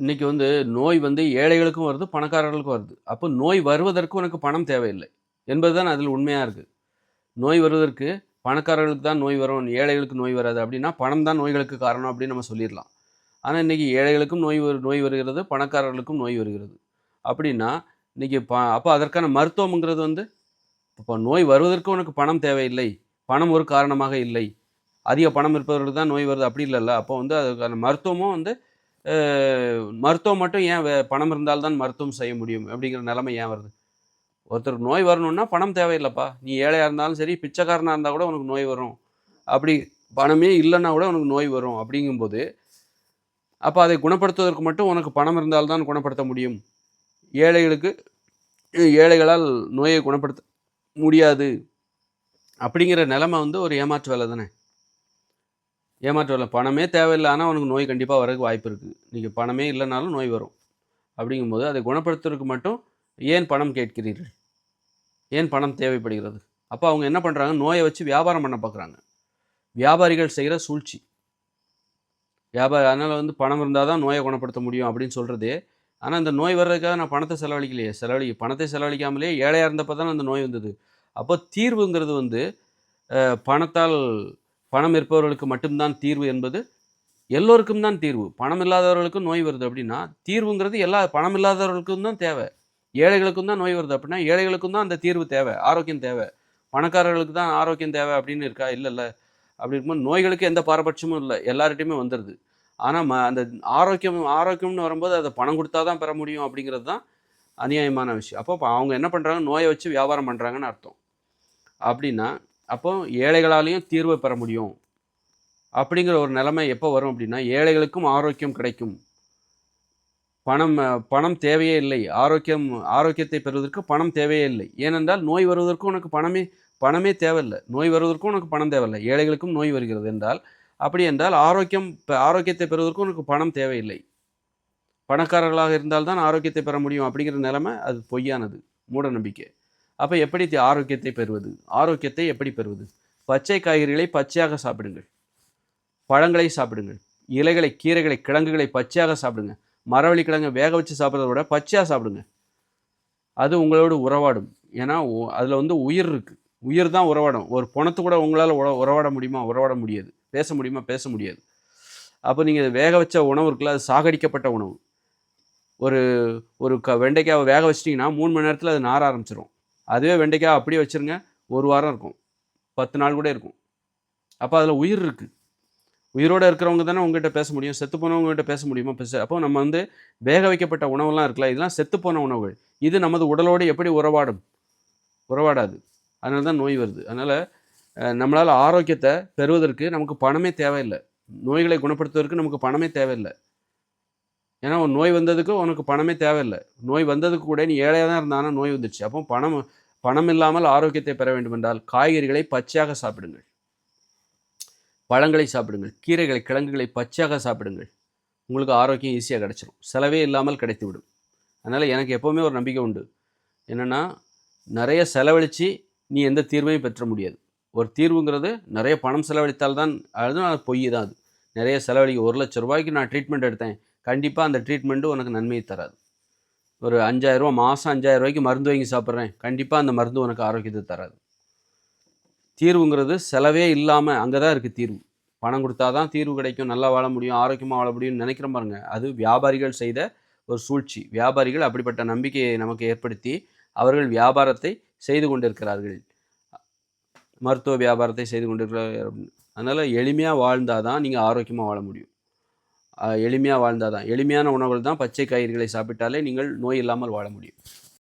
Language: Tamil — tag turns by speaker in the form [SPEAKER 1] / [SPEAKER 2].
[SPEAKER 1] இன்னைக்கு வந்து நோய் வந்து ஏழைகளுக்கும் வருது பணக்காரர்களுக்கும் வருது. அப்போ நோய் வருவதற்கு உனக்கு பணம் தேவையில்லை. என்பதுதான் அதில் உண்மையாக இருக்குது நோய் வருவதற்கு பணக்காரர்களுக்கு தான் நோய் வரும் ஏழைகளுக்கு நோய் வராது அப்படின்னா பணம் தான் நோய்களுக்கு காரணம் அப்படின்னு நம்ம சொல்லிடலாம். ஆனால் இன்றைக்கி ஏழைகளுக்கும் நோய் வரு நோய் வருகிறது பணக்காரர்களுக்கும் நோய் வருகிறது. அப்படின்னா இன்றைக்கி ப அப்போ அதற்கான மருத்துவம்ங்கிறது வந்து இப்போ நோய் வருவதற்கு உனக்கு பணம் தேவையில்லை. பணம் ஒரு காரணமாக இல்லை. அதிக பணம் இருப்பவர்களுக்கு தான் நோய் வருது. அப்படி இல்லைல்ல. அப்போ வந்து அதுக்கான மருத்துவமும் வந்து மருத்துவம் மட்டும் ஏன் வே- பணம் இருந்தால்தான் மருத்துவம் செய்ய முடியும் அப்படிங்கிற நிலைமை ஏன் வருது? ஒருத்தருக்கு நோய் வரணும்னா பணம் தேவையில்லைப்பா. நீ ஏழையாக இருந்தாலும் சரி பிச்சைக்காரனாக இருந்தால் கூட உனக்கு நோய் வரும். அப்படி பணமே இல்லைன்னா கூட உனக்கு நோய் வரும் அப்படிங்கும்போது அப்போ அதை குணப்படுத்துவதற்கு மட்டும் உனக்கு பணம் இருந்தால்தான் குணப்படுத்த முடியும். ஏழைகளுக்கு ஏழைகளால் நோயை குணப்படுத்த முடியாது. அப்படிங்கிற நிலமை வந்து ஒரு ஏமாற்று வேலை தானே? ஏமாற்றம் இல்லை பணமே தேவையில்லை ஆனால் அவனுக்கு நோய் கண்டிப்பாக வரதுக்கு வாய்ப்பு இருக்குது நீங்கள் பணமே இல்லைனாலும் நோய் வரும். அப்படிங்கும்போது அதை குணப்படுத்துறதுக்கு மட்டும் ஏன் பணம் கேட்கிறீர்கள்? ஏன் பணம் தேவைப்படுகிறது? அப்போ அவங்க என்ன பண்ணுறாங்க நோயை வச்சு வியாபாரம் பண்ண பார்க்குறாங்க. வியாபாரிகள் செய்கிற சூழ்ச்சி. வியாபாரி அதனால் வந்து பணம் இருந்தால் தான் நோயை குணப்படுத்த முடியும் அப்படின்னு சொல்கிறதே ஆனால் இந்த நோய் வர்றதுக்காக நான் பணத்தை செலவழிக்கலையே. செலவழி பணத்தை செலவழிக்காமலே ஏழையாக இருந்தப்போ தான் அந்த நோய் வந்தது. அப்போ தீர்வுங்கிறது வந்து பணத்தால் பணம் இருப்பவர்களுக்கு மட்டும்தான் தீர்வு என்பது எல்லோருக்கும் தான் தீர்வு. பணம் இல்லாதவர்களுக்கும் நோய் வருது அப்படின்னா தீர்வுங்கிறது எல்லா பணம் இல்லாதவர்களுக்கும் தான் தேவை. ஏழைகளுக்கும் தான் நோய் வருது அப்படின்னா ஏழைகளுக்கும் தான் அந்த தீர்வு தேவை ஆரோக்கியம் தேவை. பணக்காரர்களுக்கு தான் ஆரோக்கியம் தேவை அப்படின்னு இருக்கா? இல்லைல்ல. அப்படி இருக்கும்போது நோய்களுக்கு எந்த பாரபட்சமும் இல்லை. எல்லார்கிட்டையுமே வந்துடுது ஆனால் ம அந்த ஆரோக்கியம் ஆரோக்கியம்னு வரும்போது அதை பணம் கொடுத்தா தான் பெற முடியும் அப்படிங்கிறது தான் அநியாயமான விஷயம். அப்போ அவங்க என்ன பண்ணுறாங்க நோயை வச்சு வியாபாரம் பண்ணுறாங்கன்னு அர்த்தம். அப்படின்னா அப்போ ஏழைகளாலேயும் தீர்வை பெற முடியும். அப்படிங்கிற ஒரு நிலைமை எப்போ வரும் அப்படின்னா ஏழைகளுக்கும் ஆரோக்கியம் கிடைக்கும். பணம் பணம் தேவையே இல்லை. ஆரோக்கியம் ஆரோக்கியத்தை பெறுவதற்கு பணம் தேவையே இல்லை. ஏனென்றால் நோய் வருவதற்கும் உனக்கு பணமே பணமே தேவையில்லை. நோய் வருவதற்கும் உனக்கு பணம் தேவையில்லை. ஏழைகளுக்கும் நோய் வருகிறது என்றால் அப்படி என்றால் ஆரோக்கியம் பெ- ஆரோக்கியத்தை பெறுவதற்கும் உனக்கு பணம் தேவையில்லை. பணக்காரர்களாக இருந்தால்தான் ஆரோக்கியத்தை பெற முடியும் அப்படிங்கிற நிலைமை அது பொய்யானது. மூட நம்பிக்கை. அப்போ எப்படி ஆரோக்கியத்தை பெறுவது? ஆரோக்கியத்தை எப்படி பெறுவது? பச்சை காய்கறிகளை பச்சையாக சாப்பிடுங்கள். பழங்களை சாப்பிடுங்கள். இலைகளை கீரைகளை கிழங்குகளை பச்சையாக சாப்பிடுங்க. மரவள்ளி கிழங்கை வேக வச்சு சாப்பிட்றத விட பச்சையாக சாப்பிடுங்க. அது உங்களோட உறவாடும். ஏன்னா அதில் வந்து உயிர் இருக்குது உயிர் தான் உறவாடும். ஒரு பணத்து கூட உங்களால் உற உறவாட முடியுமா? உறவாட முடியாது. பேச முடியுமா? பேச முடியாது. அப்போ நீங்கள் வேக வச்ச உணவு இருக்குல்ல அது சாகடிக்கப்பட்ட உணவு. ஒரு ஒரு க வெண்டைக்காவை வேக வச்சிட்டிங்கன்னா மூணு மணி நேரத்தில் அது நார ஆரம்பிச்சிடும் அதுவே வெண்டைக்காய் அப்படியே வச்சுருங்க. ஒரு வாரம் இருக்கும். பத்து நாள் கூட இருக்கும். அப்போ அதில் உயிர் இருக்குது உயிரோடு இருக்கிறவங்க தானே உங்ககிட்ட பேச முடியும். செத்து போனவங்ககிட்ட பேச முடியுமா? பேச அப்போ நம்ம வந்து வேக வைக்கப்பட்ட உணவுலாம் இருக்குல்ல இதெல்லாம் செத்து போன உணவுகள். இது நமது உடலோடு எப்படி உறவாடும்? உறவாடாது. அதனால தான் நோய் வருது. அதனால் நம்மளால் ஆரோக்கியத்தை பெறுவதற்கு நமக்கு பணமே தேவையில்லை. நோய்களை குணப்படுத்துவதற்கு நமக்கு பணமே தேவையில்லை. ஏன்னா உன் நோய் வந்ததுக்கு உனக்கு பணமே தேவையில்லை. நோய் வந்ததுக்கு கூட நீ ஏழையாக தான் இருந்தானா நோய் வந்துடுச்சு அப்போ பணம் பணம் இல்லாமல் ஆரோக்கியத்தை பெற வேண்டும் என்றால் காய்கறிகளை பச்சையாக சாப்பிடுங்கள். பழங்களை சாப்பிடுங்கள். கீரைகளை கிழங்குகளை பச்சையாக சாப்பிடுங்கள். உங்களுக்கு ஆரோக்கியம் ஈஸியாக கிடைச்சிடும் செலவே இல்லாமல் கிடைத்துவிடும். அதனால் எனக்கு எப்போவுமே ஒரு நம்பிக்கை உண்டு. என்னென்னா நிறைய செலவழித்து நீ எந்த தீர்வையும் பெற்ற முடியாது. ஒரு தீர்வுங்கிறது நிறைய பணம் செலவழித்தால் தான் அது பொய் தான் அது. நிறைய செலவழிக்க ஒரு லட்ச ரூபாய்க்கு நான் ட்ரீட்மெண்ட் எடுத்தேன். கண்டிப்பாக அந்த ட்ரீட்மெண்ட்டு உனக்கு நன்மையை தராது. ஒரு அஞ்சாயிரரூவா மாதம் அஞ்சாயிரம் ரூபாய்க்கு மருந்து வாங்கி சாப்பிட்றேன் கண்டிப்பாக அந்த மருந்து உனக்கு ஆரோக்கியத்தை தராது. தீர்வுங்கிறது செலவே இல்லாமல் அங்கே தான் இருக்குது தீர்வு. பணம் கொடுத்தா தான் தீர்வு கிடைக்கும் நல்லா வாழ முடியும் ஆரோக்கியமாக வாழ முடியும்னு நினைக்கிற பாருங்க. அது வியாபாரிகள் செய்த ஒரு சூழ்ச்சி. வியாபாரிகள் அப்படிப்பட்ட நம்பிக்கையை நமக்கு ஏற்படுத்தி அவர்கள் வியாபாரத்தை செய்து கொண்டிருக்கிறார்கள். மருத்துவ வியாபாரத்தை செய்து கொண்டிருக்கிறார்கள். அதனால் எளிமையாக வாழ்ந்தால் தான் நீங்கள் ஆரோக்கியமாக வாழ முடியும். எளிமையாக வாழ்ந்தால் தான் எளிமையான உணவுகள் தான் பச்சை காய்கறிகளை சாப்பிட்டாலே நீங்கள் நோய் இல்லாமல் வாழ முடியும்.